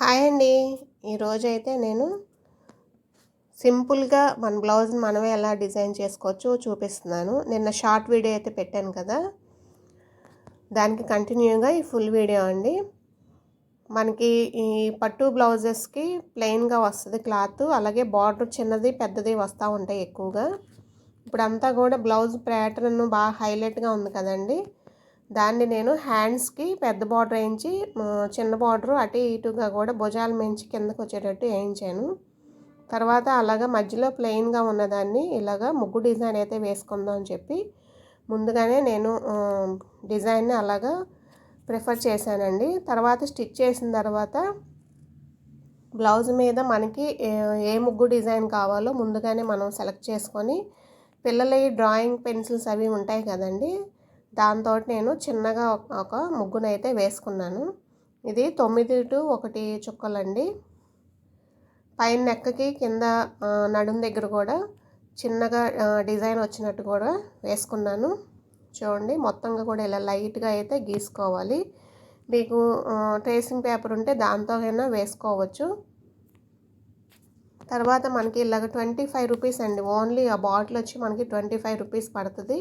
Hi అండి. ఈరోజైతే నేను సింపుల్గా మన బ్లౌజ్ని మనమే ఎలా డిజైన్ చేసుకోవచ్చో చూపిస్తున్నాను. నిన్న షార్ట్ వీడియో అయితే పెట్టాను కదా. దానికి కంటిన్యూగా ఈ ఫుల్ వీడియో అండి. మనకి ఈ పట్టు బ్లౌజెస్కి ప్లెయిన్గా వస్తుంది క్లాత్ అలాగే బార్డర్ చిన్నది పెద్దది వస్తూ ఉంటాయి ఎక్కువగా. ఇప్పుడంతా కూడా బ్లౌజ్ ప్యాటర్న్ బాగా హైలైట్గా ఉంది కదండి. దాన్ని నేను హ్యాండ్స్కి పెద్ద బార్డర్ వేయించి చిన్న బార్డర్ అటు ఇటుగా కూడా భుజాలు మించి కిందకు వచ్చేటట్టు వేయించాను. తర్వాత అలాగా మధ్యలో ప్లెయిన్గా ఉన్నదాన్ని ఇలాగా ముగ్గు డిజైన్ అయితే వేసుకుందాం అని చెప్పి ముందుగానే నేను డిజైన్ని అలాగా ప్రిఫర్ చేశానండి. తర్వాత స్టిచ్ చేసిన తర్వాత బ్లౌజ్ మీద మనకి ఏ ముగ్గు డిజైన్ కావాలో ముందుగానే మనం సెలెక్ట్ చేసుకొని పిల్లల డ్రాయింగ్ పెన్సిల్స్ అవి ఉంటాయి కదండి దాంతో నేను చిన్నగా ఒక ముగ్గునైతే వేసుకున్నాను. ఇది తొమ్మిది టు ఒకటి చుక్కలండి. పైన నెక్కకి కింద నడుం దగ్గర కూడా చిన్నగా డిజైన్ వచ్చినట్టు కూడా వేసుకున్నాను. చూడండి మొత్తంగా కూడా ఇలా లైట్గా అయితే గీసుకోవాలి. మీకు ట్రేసింగ్ పేపర్ ఉంటే దాంతోకైనా వేసుకోవచ్చు. తర్వాత మనకి ఇలాగ ట్వంటీ ఫైవ్ రూపీస్ అండి. ఓన్లీ ఆ బాటిల్ వచ్చి మనకి ట్వంటీ ఫైవ్ రూపీస్ పడుతుంది.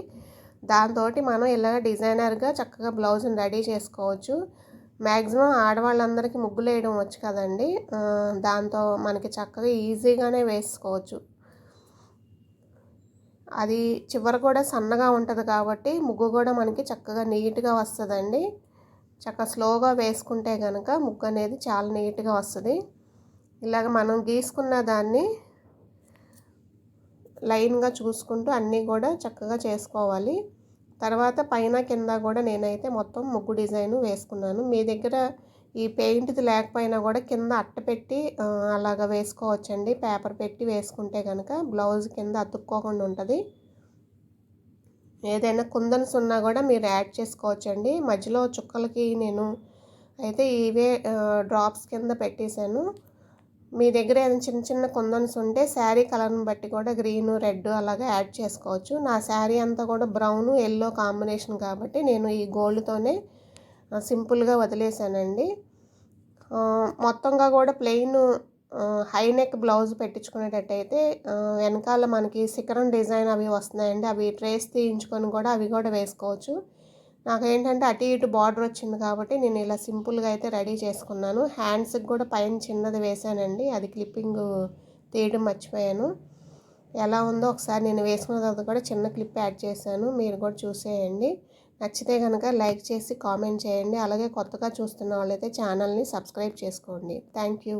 దాంతో మనం ఇలా డిజైనర్గా చక్కగా బ్లౌజ్ని రెడీ చేసుకోవచ్చు. మ్యాక్సిమం ఆడవాళ్ళందరికీ ముగ్గులు వేయడం వచ్చు కదండి. దాంతో మనకి చక్కగా ఈజీగానే వేసుకోవచ్చు. అది చివర కూడా సన్నగా ఉంటుంది కాబట్టి ముగ్గు కూడా మనకి చక్కగా నీట్గా వస్తుందండి. చక్కగా స్లోగా వేసుకుంటే కనుక ముగ్గు అనేది చాలా నీట్గా వస్తుంది. ఇలాగ మనం గీసుకున్న దాన్ని లైన్గా చూసుకుంటూ అన్నీ కూడా చక్కగా చేసుకోవాలి. తర్వాత పైన కింద కూడా నేనైతే మొత్తం ముగ్గు డిజైన్ వేసుకున్నాను. మీ దగ్గర ఈ పెయింట్ది లేకపోయినా కూడా కింద అట్ట పెట్టి అలాగ వేసుకోవచ్చండి. పేపర్ పెట్టి వేసుకుంటే కనుక బ్లౌజ్ కింద అతుక్కోకుండా ఉంటుంది. ఏదైనా కుందన్స్ ఉన్నా కూడా మీరు యాడ్ చేసుకోవచ్చండి. మధ్యలో చుక్కలకి నేను అయితే ఇవే డ్రాప్స్ కింద పెట్టేశాను. మీ దగ్గర ఏదైనా చిన్న చిన్న కుందన్స్ ఉంటే శారీ కలర్ని బట్టి కూడా గ్రీన్ రెడ్ అలాగే యాడ్ చేసుకోవచ్చు. నా శారీ అంతా కూడా బ్రౌను ఎల్లో కాంబినేషన్ కాబట్టి నేను ఈ గోల్డ్తోనే సింపుల్గా వదిలేసానండి. మొత్తంగా కూడా ప్లెయిన్ హై నెక్ బ్లౌజ్ పెట్టించుకునేటట్టయితే వెనకాల మనకి శిఖరం డిజైన్ అవి వస్తున్నాయండి. అవి ట్రేస్ తీయించుకొని కూడా అవి కూడా వేసుకోవచ్చు. నాకు ఏంటంటే అటు ఇటు బార్డర్ వచ్చింది కాబట్టి నేను ఇలా సింపుల్గా అయితే రెడీ చేసుకున్నాను. హ్యాండ్స్కి కూడా పైన చిన్నది వేసానండి. అది క్లిప్పింగ్ తీయడం మర్చిపోయాను. ఎలా ఉందో ఒకసారి నేను వేసుకున్న తర్వాత కూడా చిన్న క్లిప్ యాడ్ చేశాను. మీరు కూడా చూసేయండి. నచ్చితే కనుక లైక్ చేసి కామెంట్ చేయండి. అలాగే కొత్తగా చూస్తున్న వాళ్ళైతే ఛానల్ని సబ్స్క్రైబ్ చేసుకోండి. Thank you.